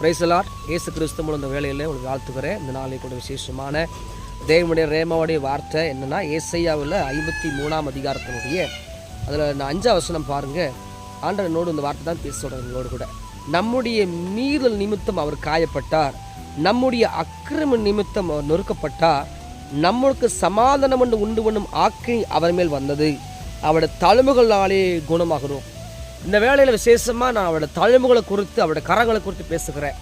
Praise the Lord இயேசு கிறிஸ்து மூலம் இந்த வேலையில் உங்களுக்கு வாழ்த்துக்கிறேன் இந்த நாளை கூட விசேஷமான தேவனுடைய ரேமாவுடைய வார்த்தை என்னென்னா ஏசையாவில் ஐம்பத்தி மூணாம் அதிகாரத்தினுடைய அதில் நான் அஞ்சாம் வசனம் பாருங்கள் ஆண்டவனோடு இந்த வார்த்தை தான் பேச சொல்கிறேன் கூட. நம்முடைய மீறல் நிமித்தம் அவர் காயப்பட்டார். நம்முடைய அக்கிரம நிமித்தம் அவர் நொறுக்கப்பட்டார். நம்மளுக்கு சமாதானம் என்று உண்டு பண்ணும் ஆக்கை அவர் மேல் வந்தது. அவருடைய தழும்புகளாலே குணமாகிறோம். இந்த வேலையில் விசேஷமாக நான் அவருடைய தழும்புகளை குறித்து அவரோட கரங்களை குறித்து பேசுகிறேன்.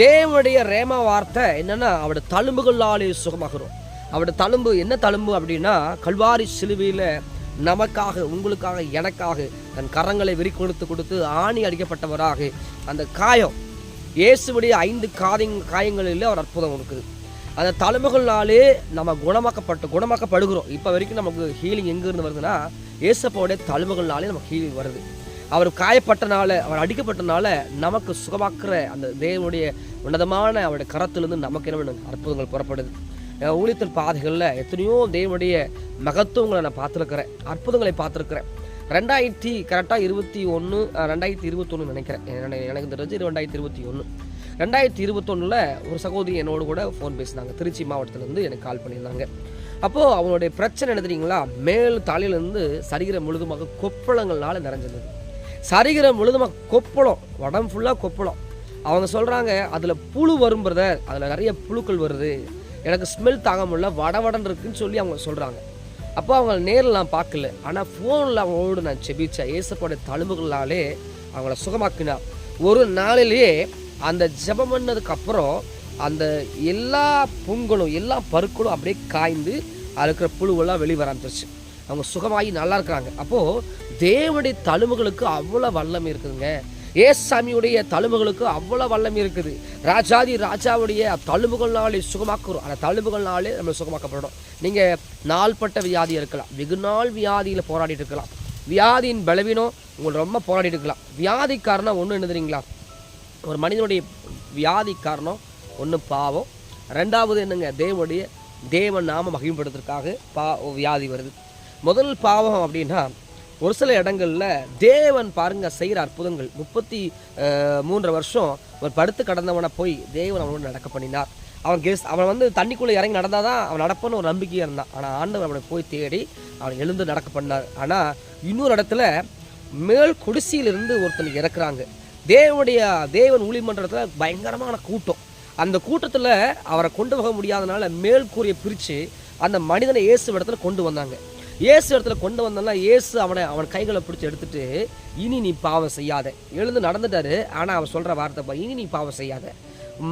தேவனுடைய ரேமா வார்த்தை என்னென்னா அவருடைய தழும்புகளாலே சுகமாகிறோம். அவருடைய தழும்பு என்ன தழும்பு அப்படின்னா கல்வாரி சிலுவையில் நமக்காக உங்களுக்காக எனக்காக தன் கரங்களை விரி கொடுத்து கொடுத்து ஆணி அடிக்கப்பட்டவராக அந்த காயம் இயேசுடைய ஐந்து காயங் காயங்களில் ஒரு அற்புதம் இருக்குது அந்த தழும்புகள்னாலே நம்ம குணமாக்கப்பட்டு குணமாக்கப்படுகிறோம். இப்போ வரைக்கும் நமக்கு ஹீலிங் எங்கேருந்து வருதுன்னா இயேசப்போடைய தழும்புகள்னாலே நமக்கு ஹீலிங் வருது. அவர் காயப்பட்டனால அவர் அடிக்கப்பட்டனால நமக்கு சுகமாக்குற அந்த தேவனுடைய உன்னதமான அவருடைய கரத்திலிருந்து நமக்கு என்ன அற்புதங்கள் புறப்படுது. ஊழியத்தின் பாதைகளில் எத்தனையோ தேவனுடைய மகத்துவங்களை நான் பார்த்துருக்கிறேன். அற்புதங்களை பார்த்துருக்குறேன். ரெண்டாயிரத்தி கரெக்டாக இருபத்தி ஒன்று ரெண்டாயிரத்தி இருபத்தொன்று நினைக்கிறேன். எனக்கு- தெரிஞ்சு ரெண்டாயிரத்தி இருபத்தி ஒன்று ரெண்டாயிரத்தி இருபத்தொன்னில் ஒரு சகோதரி என்னோடு கூட ஃபோன் பேசினாங்க. திருச்சி மாவட்டத்திலேருந்து எனக்கு கால் பண்ணியிருந்தாங்க. அப்போது அவங்களுடைய பிரச்சனை என்ன தெரியுங்களா? மேல் தலையிலேருந்து சரீரம் முழுதுமாக கொப்பளங்கள்னால நிறைஞ்சிருந்தது சரிகிற முழுதுமாக கொப்பளம் உடம்பு ஃபுல்லாக கொப்பளம். அவங்க சொல்கிறாங்க அதில் புழு வரும் பிரதர் அதில் நிறைய புழுக்கள் வருது. எனக்கு ஸ்மெல் தாங்க முடியல வட வடன்னு இருக்குன்னு சொல்லி அவங்க சொல்கிறாங்க அப்போ அவங்க நேரில் நான் பார்க்கல ஆனால் ஃபோனில் அவங்களோடு நான் செபிச்சேன் ஏசப்போட தழும்புகளாலே அவங்கள சுகமாக்கினார் ஒரு நாளிலேயே அந்த ஜெபம் பண்ணதுக்கு அப்புறம் அந்த எல்லா புண்களும் எல்லா பருக்களும் அப்படியே காய்ந்து அதில் இருக்கிற புழுவெல்லாம் வெளியே வர ஆரம்பிச்சிருச்சு. அவங்க சுகமாகி நல்லா இருக்கிறாங்க. அப்போது தேவனுடைய தழும்புகளுக்கு அவ்வளோ வல்லமை இருக்குதுங்க. ஏசாமியுடைய தழும்புகளுக்கு அவ்வளோ வல்லமை இருக்குது. ராஜாதி ராஜாவுடைய தழும்புகள்னாலே சுகமாக்குறோம். அந்த தழும்புகள்னாலே நம்ம சுகமாக்கப்படும் நீங்கள் நாள்பட்ட வியாதி இருக்கலாம். வெகு நாள் வியாதியில் போராடிட்டு இருக்கலாம். வியாதியின் பலவீனம் உங்களை ரொம்ப போராடிட்டு இருக்கலாம். வியாதி காரணம் ஒன்று எழுதுறீங்களா ஒரு மனிதனுடைய வியாதி காரணம் ஒன்று பாவம். ரெண்டாவது என்னங்க? தேவனுடைய தேவன் நாம மகிமைப்படுத்துறதுக்காக பா வியாதி வருது. முதல் பாவம் அப்படின்னா ஒரு சில இடங்களில் தேவன் பாருங்க செய்கிற அற்புதங்கள். முப்பத்தி மூன்று வருஷம் ஒரு படுத்து கடந்தவனை போய் தேவன் அவனோட நடக்க பண்ணினார். அவன் கெஸ் அவன் வந்து தண்ணிக்குள்ளே இறங்கி நடந்தால் தான் அவன் நடப்பன்னு ஒரு நம்பிக்கையாக இருந்தான். ஆனால் ஆண்டவர் அவனை போய் தேடி அவன் எழுந்து நடக்க பண்ணார். ஆனால் இன்னொரு இடத்துல மேல் குடிசையிலிருந்து ஒருத்தனுக்கு இறக்குறாங்க. தேவனுடைய தேவன் ஊழிமன்றத்தில் பயங்கரமான கூட்டம். அந்த கூட்டத்தில் அவரை கொண்டு போக முடியாதனால மேல் கூறிய பிரித்து அந்த மனிதனை இயேசு இடத்துல கொண்டு வந்தாங்க. இயேசு இடத்துல கொண்டு வந்தோம்னா இயேசு அவனை அவன் கைகளை பிடிச்சி எடுத்துட்டு இனி நீ பாவம் செய்யாத. எழுந்து நடந்துட்டாரு. ஆனால் அவன் சொல்கிற வார்த்தை இனி நீ பாவம் செய்யாத.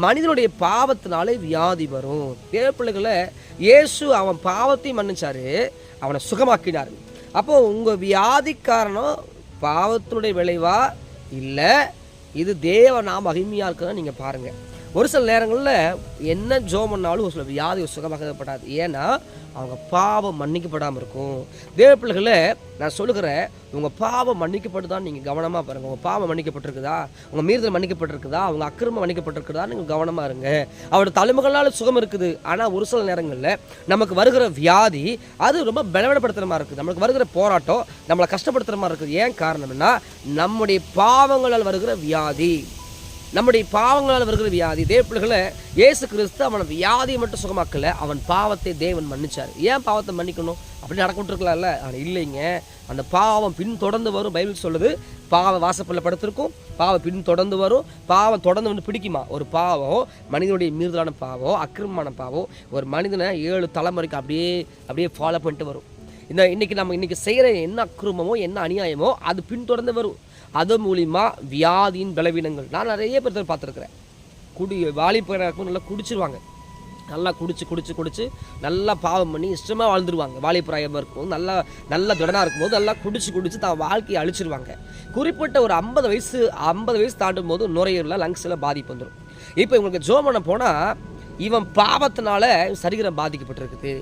மனிதனுடைய பாவத்தினாலே வியாதி வரும். தேவ பிள்ளைகளை இயேசு அவன் பாவத்தையும் மன்னிச்சாரு. அவனை சுகமாக்கினார். அப்போ உங்கள் வியாதி காரணம் பாவத்தினுடைய விளைவா? இல்லை இது தேவ நாம் மகிமையாக இருக்குன்னு நீங்கள் பாருங்கள் ஒரு சில நேரங்களில் என்ன ஜோம் பண்ணாலும் ஒரு சில வியாதி சுகமாக்கப்படாது ஏன்னா அவங்க பாவம் மன்னிக்கப்படாமல் இருக்கும். தேவ பிள்ளைகளை நான் சொல்லுகிறேன் உங்கள் பாவம் மன்னிக்கப்பட்டுதான் நீங்கள் கவனமாக பாருங்கள் உங்கள் பாவம் மன்னிக்கப்பட்டிருக்குதா? உங்கள் மீறுதல் மன்னிக்கப்பட்டிருக்குதா? அவங்க அக்கிரமம் மன்னிக்கப்பட்டிருக்குதா? நீங்கள் கவனமாக இருங்க. அவரோட தலைமுகளால் சுகம் இருக்குது. ஆனால் ஒரு சில நேரங்களில் நமக்கு வருகிற வியாதி அது ரொம்ப பலவீனப்படுத்துகிற மாதிரி இருக்குது. நம்மளுக்கு வருகிற போராட்டம் நம்மளை கஷ்டப்படுத்துகிற மாதிரி இருக்குது. ஏன் காரணம்னா நம்முடைய பாவங்களால் வருகிற வியாதி. நம்முடைய பாவங்களால் வருகிற வியாதி தேவப்பிள்ளைகளை இயேசு கிறிஸ்து அவனை வியாதியை மட்டும் சுகமாக்கல அவன் பாவத்தை தேவன் மன்னிச்சார். ஏன் பாவத்தை மன்னிக்கணும்? அப்படி நடக்க விட்டுருக்கலாம்ல ஆனால் இல்லைங்க. அந்த பாவம் பின் தொடர்ந்து வரும். பைபிள் சொல்லுது பாவ வாசப்பில் படுத்திருக்கும் பாவம் பின் தொடர்ந்து வரும். பாவம் தொடர்ந்து வந்து பிடிக்குமா? ஒரு பாவம் மனிதனுடைய மீறுதலான பாவம் அக்கிரமமான பாவம் ஒரு மனிதனை ஏழு தலைமுறைக்கு அப்படியே அப்படியே ஃபாலோ பண்ணிட்டு வரும். இந்த இன்னைக்கு நம்ம இன்றைக்கி செய்கிற என்ன அக்கிரமமோ என்ன அநியாயமோ அது பின்தொடர்ந்து வரும். அது மூலிமா வியாதியின் பலவீனங்கள். நான் நிறைய பேர் பார்த்துருக்குறேன். குடி வாலிபராக நல்லா குடிச்சிருவாங்க. நல்லா குடிச்சு குடிச்சு குடிச்சு நல்லா பாவம் பண்ணி இஷ்டமாக வாழ்ந்துருவாங்க. வாலிபராயமாக இருக்கும்போது நல்லா நல்லா திடனாக இருக்கும்போது நல்லா குடிச்சு குடிச்சு தான் வாழ்க்கையை அழிச்சிருவாங்க. குறிப்பிட்ட ஒரு ஐம்பது வயசு ஐம்பது வயசு தாண்டும் போது நுரையீரலில் லங்ஸில் பாதிப்பு வந்துடும் இப்போ இவங்களுக்கு ஜோமனை போனால் இவன் பாவத்தினால சரீரம் பாதிக்கப்பட்டிருக்குது.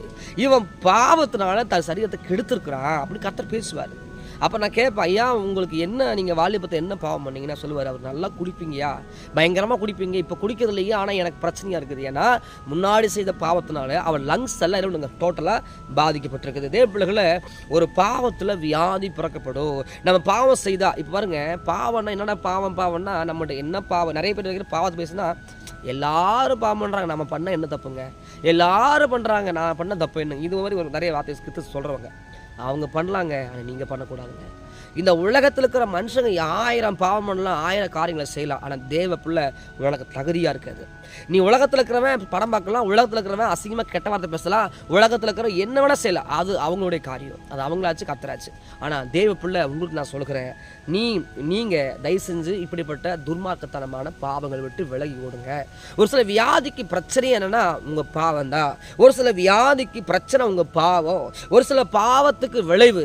இவன் பாவத்தினால தன் சரீரத்தை கெடுத்துருக்குறான் அப்படின்னு கத்தர் பேசுவார். அப்போ நான் கேட்பேன் ஐயா உங்களுக்கு என்ன நீங்கள் வாலிபத்தை என்ன பாவம் பண்ணீங்கன்னா? சொல்லுவார். அவர் நல்லா குடிப்பீங்கயா பயங்கரமாக குடிப்பீங்க. இப்போ குடிக்கிறது இல்லையா ஆனால் எனக்கு பிரச்சனையாக இருக்குது. ஏன்னா முன்னாடி செய்த பாவத்தினால அவர் லங்ஸ் எல்லாம் என்ன டோட்டலாக பாதிக்கப்பட்டிருக்குது. இதே பிள்ளைகளை ஒரு பாவத்தில் வியாதி பிறக்கப்படும். நம்ம பாவம் செய்தால் இப்போ பாருங்கள் பாவம்னா என்னடா பாவம்? பாவம்னா நம்மகிட்ட என்ன பாவம்? நிறைய பேர் இருக்கிற பாவத்தை பேசுனா எல்லாரும் பாவம் பண்ணுறாங்க நம்ம பண்ண என்ன தப்புங்க? எல்லாரும் பண்ணுறாங்க நான் பண்ண தப்பு என்ன? இது மாதிரி ஒரு நிறைய வார்த்தை கிறிஸ்து சொல்கிறவங்க அவங்க பண்ணலாங்க ஆனால் நீங்கள் பண்ணக்கூடாதுங்க. இந்த உலகத்தில் இருக்கிற மனுஷங்க ஆயிரம் பாவம் பண்ணலாம் ஆயிரம் காரியங்களை செய்யலாம். ஆனால் தேவ பிள்ளை உனக்கு தகுதியாக இருக்காது. நீ உலகத்தில் இருக்கிறவன் படம் பார்க்கலாம் உலகத்தில் இருக்கிறவன் அசிங்கமாக கெட்ட வார்த்தை பேசலாம் உலகத்தில் இருக்கிற என்ன வேணால் செய்யலாம். அது அவங்களுடைய காரியம். அது அவங்களாச்சு கத்துறாச்சு ஆனால் தேவ பிள்ளை உங்களுக்கு நான் சொல்கிறேன் நீ நீங்கள் தயவு செஞ்சு இப்படிப்பட்ட துர்மார்க்கத்தனமான பாவங்களை விட்டு விலகி ஓடுங்க. ஒரு சில வியாதிக்கு பிரச்சனை என்னென்னா உங்கள் பாவம் தான் ஒரு சில வியாதிக்கு பிரச்சனை உங்கள் பாவம். ஒரு சில பாவத்துக்கு விளைவு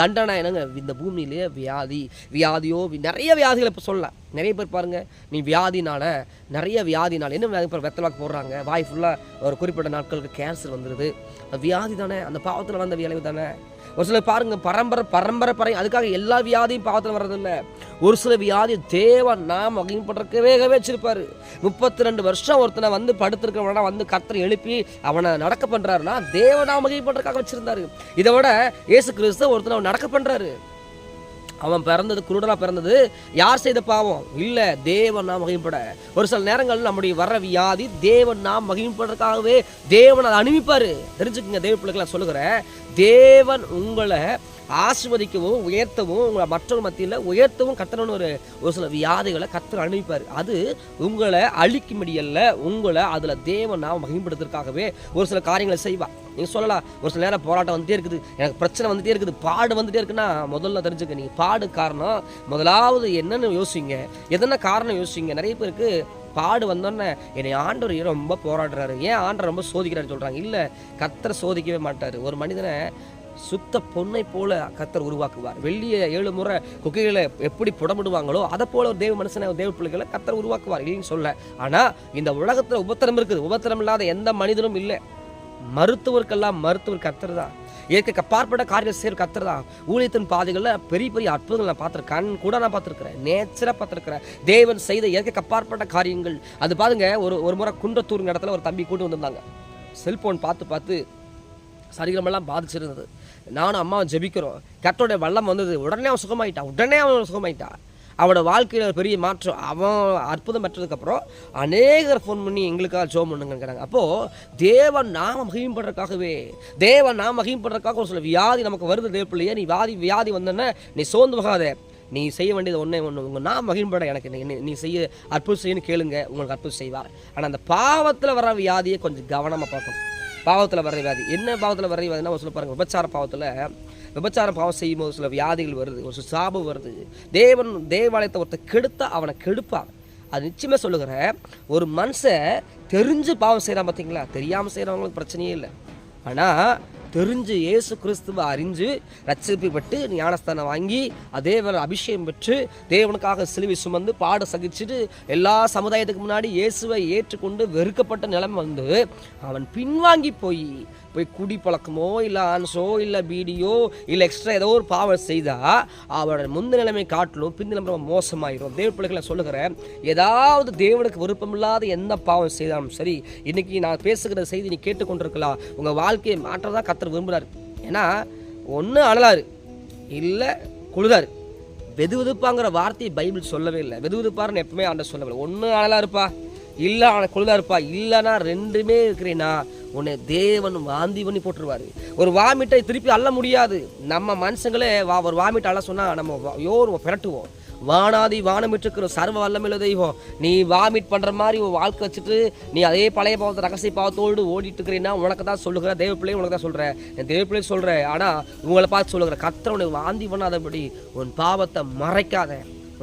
தண்டனை என்னங்க? இந்த பூமியிலேயே வியாதி வியாதியோ நிறைய வியாதிகளை இப்போ சொல்லலாம் நிறைய பேர் பாருங்க நீ வியாதினால நிறைய வியாதினால என்ன வியாதி இப்போ வெத்தலாக்கு போடுறாங்க. வாய் ஃபுல்லாக ஒரு குறிப்பிட்ட நாட்களுக்கு கேன்சர் வந்துடுது வியாதி தானே அந்த பாவத்தில் வந்த விளைவு தானே? ஒரு சிலர் பாருங்க பரம்பரை பரம்பரை பறை அதுக்காக எல்லா வியாதியும் பாவத்தில் வர்றதில்ல ஒரு சில வியாதி தேவன் நாம் மகிழ்படுறக்கவே வச்சிருப்பார். முப்பத்தி ரெண்டு வருஷம் ஒருத்தனை வந்து படுத்திருக்கிறவனா வந்து கத்தரை எழுப்பி அவனை நடக்க பண்ணுறாருன்னா தேவ நாம் மகிழ்படுறதுக்காக வச்சுருந்தாரு. இதை விட இயேசு கிறிஸ்து ஒருத்தனை அவன் நடக்க பண்ணுறாரு அவன் பிறந்தது குருடனாக பிறந்தது யார் செய்த பாவம்? இல்ல தேவன் நாம் மகிழ்பட ஒரு சில நேரங்கள் நம்முடைய வர வியாதி தேவன் நாம் மகிழ்படுறதுக்காகவே தேவன் அதை அனுப்பிப்பார் தெரிஞ்சுக்கங்க தேவ பிள்ளைகளை சொல்லுகிறேன். தேவன் உங்களை ஆசிர்வதிக்கவும் உயர்த்தவும் உங்களை மற்றொரு மத்தியில் உயர்த்தவும் கத்தணும்னு ஒரு ஒரு சில வியாதிகளை கத்தர் அனுப்பிப்பார் அது உங்களை அழிக்கும்படியல்ல உங்களை அதில் தேவன் நாம் மகிம்படுத்துறதுக்காகவே ஒரு சில காரியங்களை செய்வா. நீங்கள் சொல்லலாம் ஒரு சில நேரம் போராட்டம் வந்துட்டே இருக்குது. எனக்கு பிரச்சனை வந்துட்டே இருக்குது பாடு வந்துட்டே இருக்குன்னா முதல்ல தெரிஞ்சுக்க நீங்கள் பாடு காரணம் முதலாவது என்னென்னு யோசிங்க. எதனா காரணம் யோசிங்க? நிறைய பேருக்கு பாடு வந்தோடனே என்னை ஆண்டவர் ரொம்ப போராடுறாரு. ஏன் ஆண்டவர் ரொம்ப சோதிக்கிறாருன்னு சொல்கிறாங்க இல்லை கத்தரை சோதிக்கவே மாட்டார். ஒரு மனிதனை சுத்த பொன்னை போல கத்தர் உருவாக்குவார். வெள்ளியை ஏழு முறை குகைகளை எப்படி புடமிடுவாங்களோ அதை போல ஒரு தேவ மனுஷனை தேவ பிள்ளைகளை கத்தர் உருவாக்குவார். இல்லைன்னு சொல்ல. ஆனால் இந்த உலகத்தில் உபத்திரம் இருக்குது. உபத்திரம் இல்லாத எந்த மனிதனும் இல்லை. மருத்துவருக்கெல்லாம் மருத்துவர் கத்தர் தான். இயற்கைக்கு அப்பாற்பட்ட காரியங்கள் செய்கிற கத்தர் தான். ஊழியத்தின் பாதைகளில் பெரிய பெரிய அற்புதங்கள் நான் பார்த்துருக்கேன். கண் கூட நான் பார்த்துருக்குறேன். நேச்சராக பார்த்துருக்குறேன். தேவன் செய்த இயற்கைக்கு அப்பாற்பட்ட காரியங்கள். அது பாருங்க ஒரு ஒரு முறை குன்றத்தூர் இடத்துல ஒரு தம்பி கூட்டு வந்திருந்தாங்க. செல்போன் பார்த்து பார்த்து சரீரமெல்லாம் பாதிச்சிருந்தது. நானும் அம்மாவும் ஜெபிக்கிறோம். கர்த்தருடைய வல்லம் வந்தது. உடனே அவன் சுகமாயிட்டான் உடனே அவன் சுகமாயிட்டான் அவனோட வாழ்க்கையில் ஒரு பெரிய மாற்றம். அவன் அற்புதம் பெற்றதுக்கப்புறம் அநேகர் ஃபோன் பண்ணி எங்களுக்காக ஜோம் பண்ணுங்கிறாங்க அப்போது தேவன் நாம மகிம்படுறதுக்காகவே தேவன் நாம மகிம்படுறதுக்காக ஒரு சில வியாதி நமக்கு வருது தேவையில்லையே நீ வியாதி வியாதி வந்தோன்னே நீ சோர்ந்து போகாத. நீ செய்ய வேண்டியது ஒன்றே ஒன்று உங்கள் நான் மகிழ்பட எனக்கு நீ- நீ- செய்ய அற்புதம் செய்யணும்னு கேளுங்க. உங்களுக்கு அற்புதம் செய்வார். ஆனால் அந்த பாவத்தில் வர வியாதியை கொஞ்சம் கவனமாக பார்க்கணும். பாவத்தில் வர வியாதி. என்ன பாவத்தில் வர்ற வியாதினா ஒரு சொல்ல பாருங்கள் விபச்சார பாவத்தில் விபச்சார பாவம் செய்யும் போது சில வியாதிகள் வருது ஒரு சில சாபம் வருது. தேவன் தேவாலயத்தை ஒருத்தர் கெடுத்தா அவனை கெடுப்பான். அது நிச்சயமாக சொல்லுகிறேன் ஒரு மனுஷன் தெரிஞ்சு பாவம் செய்கிறான் பார்த்தீங்களா தெரியாமல் செய்கிறவங்களுக்கு பிரச்சனையே இல்லை. ஆனால் தெரிஞ்சு இயேசு கிறிஸ்துவை அறிஞ்சு ரட்சிக்கப்பட்டு ஞானஸ்தானம் வாங்கி அதே வேலை அபிஷேகம் பெற்று தேவனுக்காக சிலுவை சுமந்து பாட சகிச்சுட்டு எல்லா சமுதாயத்துக்கு முன்னாடி இயேசுவை ஏற்றுக்கொண்டு வெறுக்கப்பட்ட நிலைமை வந்து அவன் பின்வாங்கி போய் போய் குடி பழக்கமோ இல்லை ஆன்ஸோ இல்லை பீடியோ இல்லை எக்ஸ்ட்ரா ஏதோ ஒரு பாவம் செய்தால் அவரோட முந்த நிலைமை காட்டிலும் பின் நிலைமை மோசமாயிரும். தேவ பிள்ளைகளை சொல்லுகிறேன் ஏதாவது தேவனுக்கு விருப்பமில்லாத எந்த பாவம் செய்தாலும் சரி இன்னைக்கு நான் பேசுகிற செய்தி நீ கேட்டுக்கொண்டிருக்கலாம். உங்கள் வாழ்க்கையை மாற்றதா கத்தர் விரும்புகிறார் ஏன்னா ஒன்று அழலாரு இல்லை குழுதாரு வெது வெதுப்பாங்கிற வார்த்தையை பைபிள் சொல்லவே இல்லை. வெது வெதுப்பாருன்னு எப்பவுமே ஆண்ட சொல்லவில்லை. ஒன்று அழலா இருப்பா இல்லை அவனை குழுதா இருப்பா இல்லைனா ரெண்டுமே இருக்கிறேன்னா உன்னை தேவன் வாந்தி பண்ணி போட்டுருவாரு. ஒரு வாமிட்டை திருப்பி அள்ள முடியாது. நம்ம மனுஷங்களே வா ஒரு வாமிட் அள்ள சொன்னால் நம்ம யோர் பிரட்டுவோம். வானாதி வானமிட்டிருக்கிற சர்வ வல்லமில்ல தெய்வம். நீ வாமிட் பண்ணுற மாதிரி உன் வாழ்க்கை வச்சுட்டு நீ அதே பழைய பாவத்தை ரகசிய பாவத்தோடு ஓடிட்டு இருக்கிறீன்னா உனக்கு தான் சொல்லுகிற தேவ பிள்ளை உனக்கு தான் சொல்கிறேன் என் தேவ பிள்ளையும் சொல்கிறேன் ஆனால் உங்களை பார்த்து சொல்லுகிற கத்திர உனக்கு வாந்தி பண்ணாதபடி உன் பாவத்தை மறைக்காத.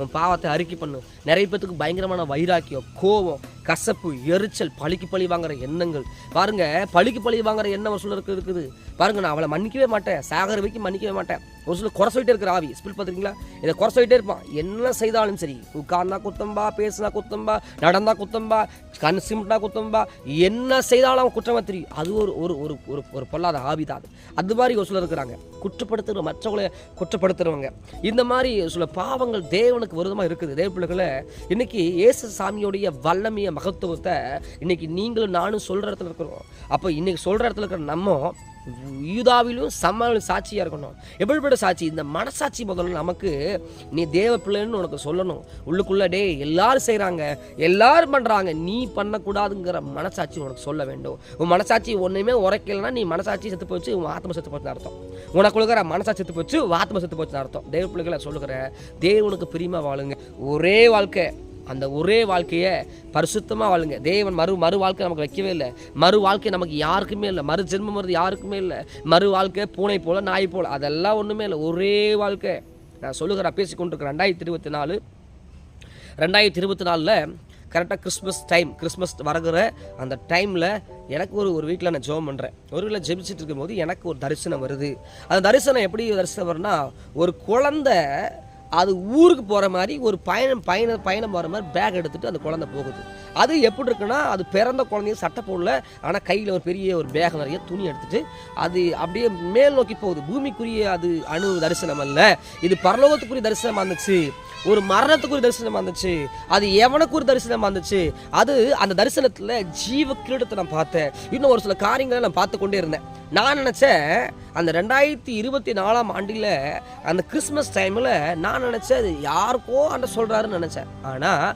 உன் பாவத்தை அறிக்கை பண்ணு. நிறைய பேத்துக்கு பயங்கரமான வைராக்கியம் கோபம் கசப்பு எரிச்சல் பழிக்கு பழி வாங்குற எண்ணங்கள். பாருங்க பழிக்கு பழி வாங்குற எண்ணம் சொல்ல இருக்குது. பாருங்க நான் அவளை மன்னிக்கவே மாட்டேன். சாகர வைக்கி மன்னிக்கவே மாட்டேன். ஒரு சில குறை சொல்லிட்டே இருக்கிற ஆவி. ஸ்பில் பார்த்துருக்கீங்களா இதை குறை சொல்லிட்டே இருப்பான். என்ன செய்தாலும் சரி. உட்கார்னா குத்தம்பா பேசுனா குத்தம்பா நடந்தா குத்தம்பா கண் சிமிட்டா குத்தம்பா என்ன செய்தாலும் அவன் குற்றமாக தெரியும். அது ஒரு ஒரு ஒரு ஒரு ஒரு பொல்லாத ஆவி தான் அது. அது மாதிரி ஒரு சிலர் இருக்கிறாங்க. குற்றப்படுத்துகிற மற்றவங்களை குற்றப்படுத்துறவங்க. இந்த மாதிரி சில பாவங்கள் தேவனுக்கு விரோதமாக இருக்குது. தேவ பிள்ளைகளை இன்னைக்கு இயேசு சாமியோடைய வல்லமைய மகத்துவத்தை இன்னைக்கு நீங்களும் நானும் சொல்கிற இடத்துல இருக்கிறோம். அப்போ இன்னைக்கு சொல்கிற இடத்துல இருக்கிற நம்ம யூதாவிலும் சம்மாவிலும் சாட்சியாக இருக்கணும். எப்படிப்பட்ட சாட்சி? இந்த மனசாட்சி முதல்ல நமக்கு நீ தேவ பிள்ளைன்னு உனக்கு சொல்லணும். உள்ளுக்குள்ளே டே எல்லாரும் செய்கிறாங்க எல்லாரும் பண்ணுறாங்க நீ பண்ணக்கூடாதுங்கிற மனசாட்சி உனக்கு சொல்ல வேண்டும். உன் மனசாட்சி ஒன்றுமே உரைக்கலைன்னா நீ மனசாட்சி செத்து போச்சு உன் ஆத்ம செத்து போச்சுன்னு அர்த்தம். உனக்கு இருக்கிற மனசாட்சி செத்து போச்சு உன் ஆத்ம செத்து போச்சுன்னு அர்த்தம். தேவ பிள்ளைகளை சொல்லுகிற தேவனுக்கு பிரியமாக வாழுங்க. ஒரே வாழ்க்கை. அந்த ஒரே வாழ்க்கையை பரிசுத்தமாக வாழுங்க. தேவன் மறு மறு வாழ்க்கை நமக்கு வைக்கவே இல்லை. மறு வாழ்க்கை நமக்கு யாருக்குமே இல்லை. மறு ஜென்மம் வருது யாருக்குமே இல்லை. மறு வாழ்க்கை பூனை போல் நாய் போல் அதெல்லாம் ஒன்றுமே இல்லை. ஒரே வாழ்க்கை. நான் சொல்லுகிறேன் பேசி கொண்டிருக்கிறேன் ரெண்டாயிரத்தி இருபத்தி நாலு ரெண்டாயிரத்தி இருபத்தி நாலில் கரெக்டாக கிறிஸ்மஸ் டைம் கிறிஸ்மஸ் வரகிற அந்த டைமில் எனக்கு ஒரு ஒரு வீட்டில் நான் ஜெபம் பண்ணுறேன் ஒரு வீட்டில் ஜெபிச்சுட்டு இருக்கும்போது எனக்கு ஒரு தரிசனம் வருது. அந்த தரிசனம் எப்படி தரிசனம் வரும்னா ஒரு குழந்தை அது ஊருக்கு போகிற மாதிரி ஒரு பயணம் பயணம் பயணம் போகிற மாதிரி பேக் எடுத்துகிட்டு அந்த குழந்தை போகுது. அது எப்படி இருக்குன்னா அது பிறந்த குழந்தையும் சட்டை போடல ஆனால் கையில் ஒரு பெரிய ஒரு பேக் நிறைய துணி எடுத்துட்டு அது அப்படியே மேல் நோக்கி போகுது. பூமிக்குரிய அது அணு தரிசனம் அல்ல. இது பரலோகத்துக்குரிய தரிசனமாக இருந்துச்சு. ஒரு மரணத்துக்குரிய தரிசனமாக இருந்துச்சு. அது எவனுக்கு ஒரு தரிசனமாக இருந்துச்சு? அது அந்த தரிசனத்தில் ஜீவ கிரீடத்தை நான் பார்த்தேன். இன்னும் ஒரு சில காரியங்களை நான் பார்த்து கொண்டே இருந்தேன். நான் நினச்சேன் அந்த ரெண்டாயிரத்தி இருபத்தி நாலாம் ஆண்டில் அந்த கிறிஸ்மஸ் டைமில் நான் நினச்சேன் அது யாருக்கோ அண்ட சொல்கிறாருன்னு நினச்சேன். ஆனால்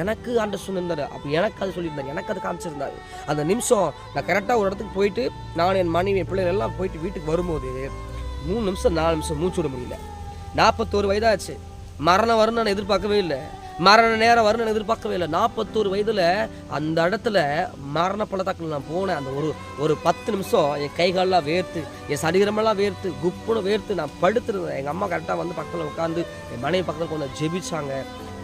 எனக்கு அண்ட சொல்லியிருந்தாரு அப்போ எனக்கு அது சொல்லியிருந்தார். எனக்கு அது காமிச்சிருந்தாரு. அந்த நிமிஷம் நான் கரெக்டாக ஒரு இடத்துக்கு போயிட்டு நான் என் மனைவி என் பிள்ளைகள் எல்லாம் போயிட்டு வீட்டுக்கு வரும்போது மூணு நிமிஷம் நாலு நிமிஷம் மூச்சு விட முடியல. நாற்பத்தோரு வயதாச்சு. மரணம் வரும்னு நான் எதிர்பார்க்கவே இல்லை. மரண நேரம் வரும்னு நான் எதிர்பார்க்கவே இல்லை. நாற்பத்தோரு வயதில் அந்த இடத்துல மரண பள்ளத்தாக்கில் நான் போனேன். அந்த ஒரு ஒரு பத்து நிமிஷம் என் கை காலெல்லாம் வேர்த்து என் சரீரமெல்லாம் வேர்த்து குப்புன்னு வேர்த்து நான் படுத்துருந்தேன். எங்கள் அம்மா கரெக்டாக வந்து பக்கத்தில் உட்காந்து என் மனைவி பக்கத்தில் கொஞ்சம் ஜெபிச்சாங்க.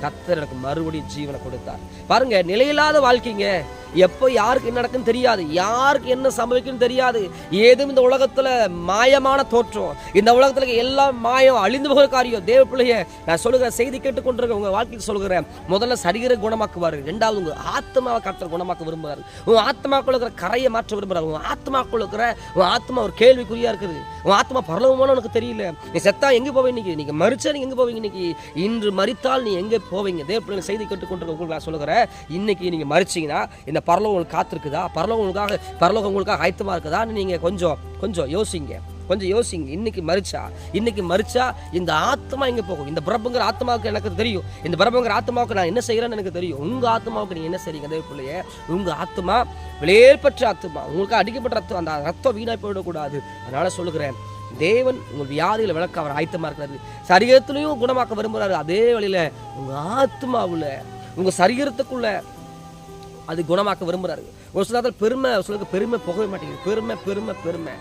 கத்தர் எனக்கு மறுபடியும் ஜீவனை கொடுத்தார். பாருங்க நிலையில்லாத வாழ்க்கைங்க. எப்போ யாருக்கு என்ன நடக்குன்னு தெரியாது. யாருக்கு என்ன சம்பவிக்குன்னு தெரியாது. ஏதும் இந்த உலகத்துல மாயமான தோற்றம். இந்த உலகத்துல எல்லாம் மாயம் அழிந்து போகிற காரியம். தேவ பிள்ளைய நான் சொல்லுகிற செய்தி கேட்டுக்கொண்டிருக்க உங்க வாழ்க்கையில் சொல்லுகிறேன். முதல்ல சரீர குணமாக்குவாரு. ரெண்டாவது உங்க ஆத்மாவை கத்தர் குணமாக்க விரும்புகிறார். உன் ஆத்மாக்குள்ள இருக்கிற கரையை மாற்ற விரும்புகிறார். உன் ஆத்மாக்குள்ள இருக்கிற உன் ஆத்மா ஒரு கேள்விக்குறியா இருக்குது. உன் ஆத்மா பரலவமான உனக்கு தெரியல. நீ செத்தா எங்க போவீங்க இன்னைக்கு? நீங்க மறிச்சா நீங்க எங்க போவீங்க இன்னைக்கு? இன்று மறித்தால் நீ எங்க போவீங்க. தேவ பிள்ளைங்க செய்தி கேட்டுக்கொண்டு உங்களுக்கு நான் சொல்லுகிறேன். இன்னைக்கு நீங்கள் மறிச்சீங்கன்னா இந்த பரலோகம் உங்களுக்கு காத்திருக்குதா? பரலோகம் உங்களுக்காக பரலோகம் உங்களுக்காக ஆயத்தமாக இருக்குதான்னு நீங்கள் கொஞ்சம் கொஞ்சம் யோசிங்க. கொஞ்சம் யோசிங்க. இன்னைக்கு மறிச்சா இன்னைக்கு மறிச்சா இந்த ஆத்மா இங்கே போகும்? இந்த பிரபுங்கிற ஆத்மாவுக்கு எனக்கு தெரியும். இந்த பிரபுங்கிற ஆத்மாவுக்கு நான் என்ன செய்யறேன்னு எனக்கு தெரியும். உங்கள் ஆத்மாவுக்கு நீங்கள் என்ன செய்றீங்க? அதே பிள்ளைய உங்கள் ஆத்மா விலையேற்பற்ற ஆத்மா உங்களுக்கு அடிக்கப்பட்ட ரத்தம் அந்த ரத்தம் வீணாக போயிடக்கூடாது. அதனால சொல்லுகிறேன் தேவன் உங்கள் வியாதிகளை விளக்க அவர் ஆயத்தமாக இருக்கிறாரு. சரீரத்திலையும் குணமாக்க விரும்புகிறாரு அதே வழியில் உங்கள் ஆத்மாவில் உங்கள் சரீரத்துக்குள்ள அது குணமாக்க விரும்புகிறாரு ஒரு சில நேரத்தில் பெருமை ஒரு சிலருக்கு பெருமை போகவே மாட்டேங்குது. பெருமை பெருமை பெருமை.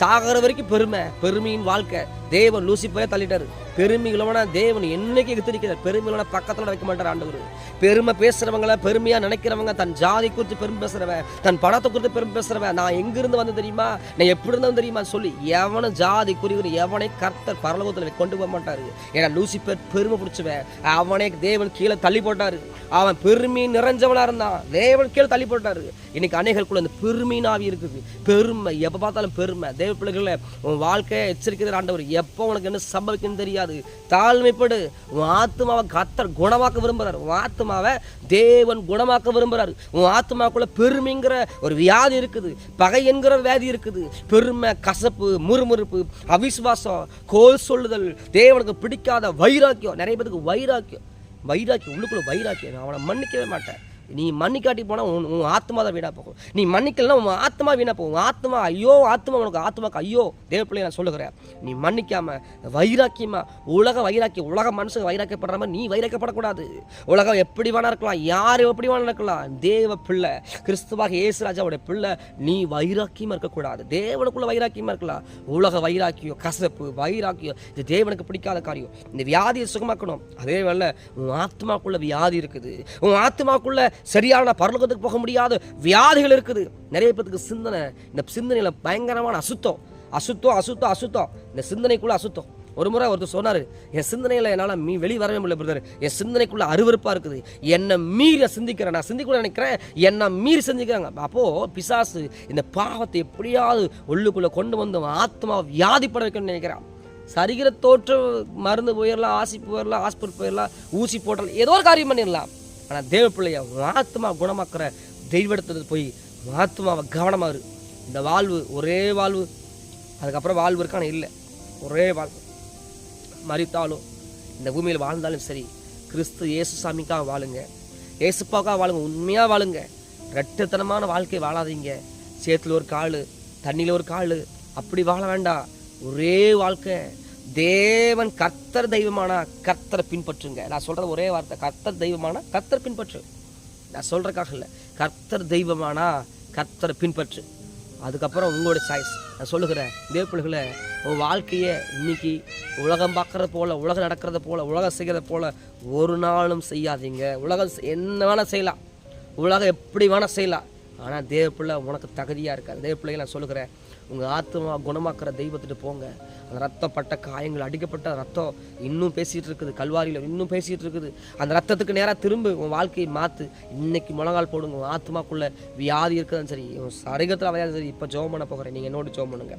சாகிற வரைக்கும் பெருமை பெருமையின் வாழ்க்கை. தேவன் லூசிப்பே தள்ளிட்டாரு. பெருமைகளோட தேவன் என்னைக்கு எதிர்க்கிறார் பெருமைகளோட பக்கத்தோட வைக்க மாட்டார் ஆண்டவர். பெருமை பேசுறவங்கள பெருமையா நினைக்கிறவங்க தன் ஜாதி குறித்து பெருமை பேசுறவன் தன் பணத்தை குறித்து பெருமை பேசுறவன். நான் எங்கிருந்து வந்து தெரியுமா? நான் எப்படி இருந்தவன் தெரியுமா சொல்லி எவனும் ஜாதி குறிவர் எவனை கர்த்தர் பரலோகத்தில் கொண்டு போக மாட்டாரு. ஏன்னா லூசிபர் பெருமை பிடிச்சவன். அவனே தேவன் கீழே தள்ளி போட்டாரு. அவன் பெருமை நிறைஞ்சவனா இருந்தான். தேவன் கீழே தள்ளி போட்டாரு. இன்னைக்கு அநேகருக்குள்ள இந்த பெருமையின் ஆவி இருக்குது. பெருமை எப்போ பார்த்தாலும் பெருமை. தேவ பிள்ளைகள உன் வாழ்க்கையை எச்சரிக்கிறார் ஆண்டவர். எப்போ உனக்கு என்ன சம்பவிக்குன்னு தெரியாது. தாழ்மைப்படு. உன் ஆத்மாவை கத்தர் குணமாக்க விரும்புகிறார் உன் ஆத்மாவை தேவன் குணமாக்க விரும்புகிறார் உன் ஆத்மாக்குள்ள பெருமைங்கிற ஒரு வியாதி இருக்குது. பகை என்கிற வியாதி இருக்குது. பெருமை கசப்பு முறுமுறுப்பு அவிசுவாசம் கோல் சொல்லுதல் தேவனுக்கு பிடிக்காத வைராக்கியம். நிறைய பேருக்கு வைராக்கியம். வைராக்கியம் உள்ளுக்குள்ள வைராக்கியம். நான் அவனை மன்னிக்கவே மாட்டேன். நீ மன்னிக்காட்டி போனால் உன் உன் ஆத்மா தான் வீணாக போகும். நீ மன்னிக்கலன்னா உன் ஆத்மா வீணாக போகும். உன் ஆத்மா ஐயோ ஆத்மா உனக்கு ஆத்மாக்கு ஐயோ தேவப்பிள்ளை நான் சொல்லுகிறேன். நீ மன்னிக்காம வைராக்கியமா உலக வைராக்கியம் உலக மனுஷங்க வைராக்கியப்படுற மாதிரி நீ வைராக்கியப்படக்கூடாது. உலகம் எப்படி வேணா இருக்கலாம் யார் எப்படி வேணா இருக்கலாம். தேவ பிள்ளை கிறிஸ்துவாக இயேசுராஜாவோட பிள்ளை நீ வைராக்கியமாக இருக்கக்கூடாது. தேவனுக்குள்ள வைராக்கியமாக இருக்கலாம். உலக வைராக்கியம் கசப்பு வைராக்கியம் இது தேவனுக்கு பிடிக்காத காரியம். இந்த வியாதியை சுகமாக்கணும். அதே வேலை உன் ஆத்மாக்குள்ள வியாதி இருக்குது. உன் ஆத்மாக்குள்ள சரியான பரலோகத்துக்கு போக முடியாத வியாதிகள் இருக்குது. நிறைய பேத்துக்கு சிந்தனை இந்த சிந்தனையில் பயங்கரமான அசுத்தம். அசுத்தம் அசுத்தம் அசுத்தம். இந்த சிந்தனைக்குள்ள அசுத்தம். ஒரு முறை ஒருத்தர் சொன்னார் என் சிந்தனையில் என்னால் மீ வெளி வரவே முடியல பிரதர் என் சிந்தனைக்குள்ள அருவருப்பாக இருக்குது. என்னை மீறி சிந்திக்கிறேன் நான் சிந்திக்கூட நினைக்கிறேன். என்னை மீறி சிந்திக்கிறாங்க. அப்போது பிசாசு இந்த பாவத்தை எப்படியாவது உள்ளுக்குள்ளே கொண்டு வந்து ஆத்மா வியாதிப்பட வைக்கணும்னு நினைக்கிறான். சரிகிற தோற்றம் மருந்து போயிடலாம் ஆசி போயிடலாம் ஹாஸ்பிட்டல் போயிடலாம் ஊசி போட்டலாம் ஏதோ ஒரு காரியம் பண்ணிடலாம் ஆனால் தேவ பிள்ளைய ஆத்மா குணமாக்குற தெய்வடத்துக்கு போய் உன் ஆத்மாவை கவனமாக இரு. இந்த வாழ்வு ஒரே வாழ்வு. அதுக்கப்புறம் வாழ்வு இருக்கான இல்லை. ஒரே வாழ்வு. மறித்தாலும் இந்த பூமியில் வாழ்ந்தாலும் சரி கிறிஸ்து இயேசு சாமிக்காக வாழுங்க. இயேசுப்பாக்காக வாழுங்க. உண்மையாக வாழுங்க. ரெட்டத்தனமான வாழ்க்கை வாழாதீங்க. சேத்துல ஒரு கால் தண்ணியில் ஒரு கால். அப்படி வாழ வேண்டாம். ஒரே வாழ்க்கை. தேவன் கர்த்தர் தெய்வமானா கர்த்தரை பின்பற்றுங்க. நான் சொல்கிற ஒரே வார்த்தை கர்த்தர் தெய்வமானா கர்த்தர் பின்பற்று. நான் சொல்கிறக்காக இல்லை. கர்த்தர் தெய்வமானா கர்த்தரை பின்பற்று. அதுக்கப்புறம் உங்களோட சாய்ஸ் நான் சொல்லுகிறேன் தேவப்பிள்ளைகளை உன் வாழ்க்கையை இன்னைக்கு உலகம் பார்க்குறது போல் உலகம் நடக்கிறத போல் உலகம் செய்கிறத போல் ஒரு நாளும் செய்யாதீங்க. உலகம் என்ன வேணால் செய்யலாம். உலகம் எப்படி வேணால் செய்யலாம். ஆனால் தேவப்பிள்ளை உனக்கு தகுதியாக இருக்காது தேவப்பிள்ளைகளை நான் சொல்லுகிறேன் உங்கள் ஆத்மா குணமாக்குற தெய்வத்துட்டு போங்க. அந்த ரத்தப்பட்ட காயங்கள் அடிக்கப்பட்ட ரத்தம் இன்னும் பேசிகிட்டு இருக்குது. கல்வாரியில் இன்னும் பேசிகிட்டு இருக்குது. அந்த ரத்தத்துக்கு நேராக திரும்ப உன் வாழ்க்கையை மாற்று இன்னைக்கு முழங்கால் போடுங்க. உன் ஆத்மாக்குள்ளே வியாதி இருக்குதுன்னு சரி உன் சரீரத்தில் வியாதி சரி இப்போ ஜோம் பண்ண போகிறேன் நீங்கள் என்னோடு ஜோம் பண்ணுங்க.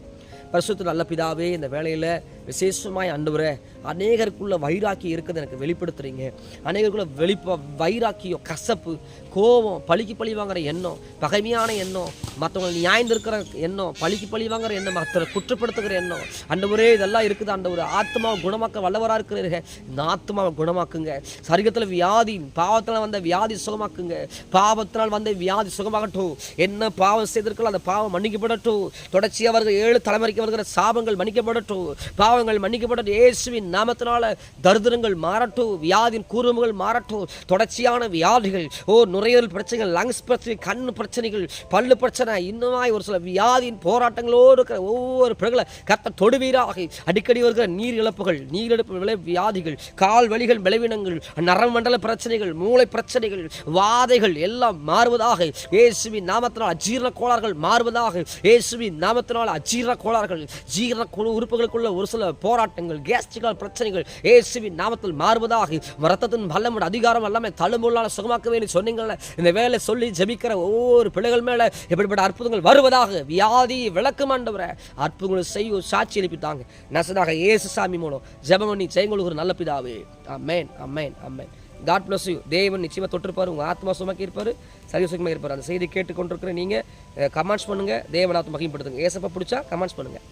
பரிசுத்த நல்ல பிதாவே இந்த வேலையில் விசேஷமாய் ஆண்டவரே அநேகருக்குள்ள வைராக்கி இருக்கிறது எனக்கு வெளிப்படுத்துறீங்க. அநேகருக்குள்ள வெளிப்ப வைராக்கியம் கசப்பு கோபம் பழிக்கு பழி வாங்குற எண்ணம் பகைமையான எண்ணம் மற்றவங்களை நியாயந்திருக்கிற எண்ணம் பழிக்கு பழி வாங்குற எண்ணம் மற்ற குற்றப்படுத்துகிற எண்ணம். அந்த ஒரே இதெல்லாம் இருக்குது அந்த ஒரு ஆத்மாவை குணமாக்க வல்லவராக இருக்கிறீர்கள். இந்த ஆத்மாவை குணமாக்குங்க. சரீரத்தில் வியாதி பாவத்தில் வந்த வியாதி சுகமாக்குங்க. பாவத்தினால் வந்த வியாதி சுகமாகட்டும். என்ன பாவம் செய்திருக்கலாம் அந்த பாவம் மன்னிக்கப்படட்டும். தொடர்ச்சியாக வருகிற ஏழு தலைமுறைக்கு வருகிற சாபங்கள் மன்னிக்கப்படட்டும். பாவங்கள் மன்னிக்கப்படட்டும். இயேசுவின் நாமத்தினால தரிதிரங்கள் மாறட்டும் வியாதியின் கூறுமுகள் மாறட்டும். தொடர்ச்சியான வியாதிகள் ஓ நுரையீரல் பிரச்சனைகள் லங்ஸ் பிரச்சனை கண் பிரச்சனைகள் பல்லு பிரச்சனை இன்னுமாய் ஒரு சில வியாதியின் போராட்டங்களோடு இருக்கிற ஒவ்வொரு பிள்ளைகளை கத்த தொடுவீராக. அடிக்கடி வருகிற நீர் இழப்புகள் நீரிழப்பு விளை வியாதிகள் கால் வலிகள் விளைவினங்கள் நரமண்டல பிரச்சனைகள் மூளை பிரச்சனைகள் வாதைகள் எல்லாம் மாறுவதாக. இயேசுவின் நாமத்தினால் அஜீரண கோளாறுகள் மாறுவதாக. இயேசுவின் நாமத்தினால் அஜீரண கோளாறுகள் ஜீரண குழு உறுப்புகளுக்குள்ள ஒரு சில போராட்டங்கள் கேஸ்ட்ரிகல் பிரச்சனைகள் இயேசுவின் நாமத்தில் மாறுவதாக. ரத்தத்தின் வல்லம் அதிகாரம் எல்லாமே தழும்புள்ளால சுகமாக்கவே நீ சொன்னீங்கல்ல இந்த வேலை சொல்லி ஜெபிக்கிற ஒவ்வொரு பிள்ளைகள் மேலே எப்படிப்பட்ட அற்புதங்கள் வருவதாக. வியாதி விளக்கம் ஆண்டவரை. அற்புதங்களை செய்யும் சாட்சி எழுப்பித்தாங்க நசதாக இயேசு சாமி மூலம் ஜெபம் பண்ணி செய்யுங்களுக்கு ஒரு நல்ல பிதாவே. Amen amen amen God bless you தேவன் நிச்சயமாக தொட்டிருப்பார். உங்கள் ஆத்மா சுமக்கி இருப்பார். சரி சுகமாக இருப்பார். அந்த செய்தி கேட்டுக்கொண்டிருக்கிற நீங்கள் கமெண்ட்ஸ் பண்ணுங்கள் தேவன் ஆத்மா மகிமைப்படுத்துங்க. ஏசப்பா பிடிச்சா கமெண்ட்ஸ் பண்ணுங்கள்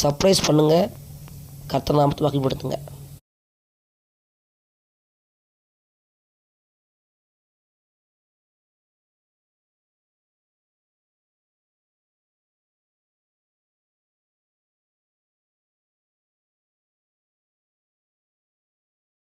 சர்ப்ரைஸ் பண்ணுங்கள் ಕರ್ತನಾಮತ್ವಾಗಲಿ ಬಿಡ್ತಂಗೆ